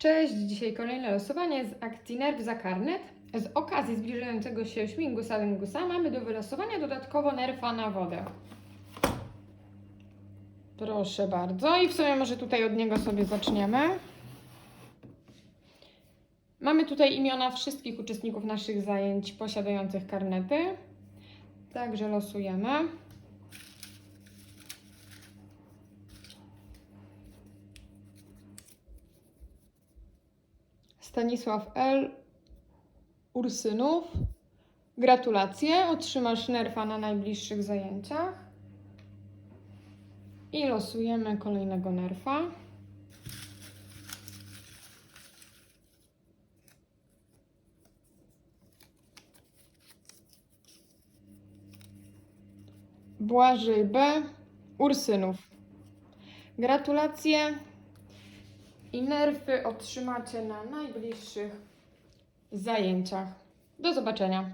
Cześć, dzisiaj kolejne losowanie z akcji Nerw za karnet. Z okazji zbliżającego się Śmigus Alingusa mamy do wylosowania dodatkowo nerfa na wodę. Proszę bardzo. I w sumie może tutaj od niego sobie zaczniemy. Mamy tutaj imiona wszystkich uczestników naszych zajęć posiadających karnety. Także losujemy. Stanisław L. Ursynów. Gratulacje, otrzymasz nerfa na najbliższych zajęciach. I losujemy kolejnego nerfa. Błażej B. Ursynów. Gratulacje i nerfy otrzymacie na najbliższych zajęciach. Do zobaczenia.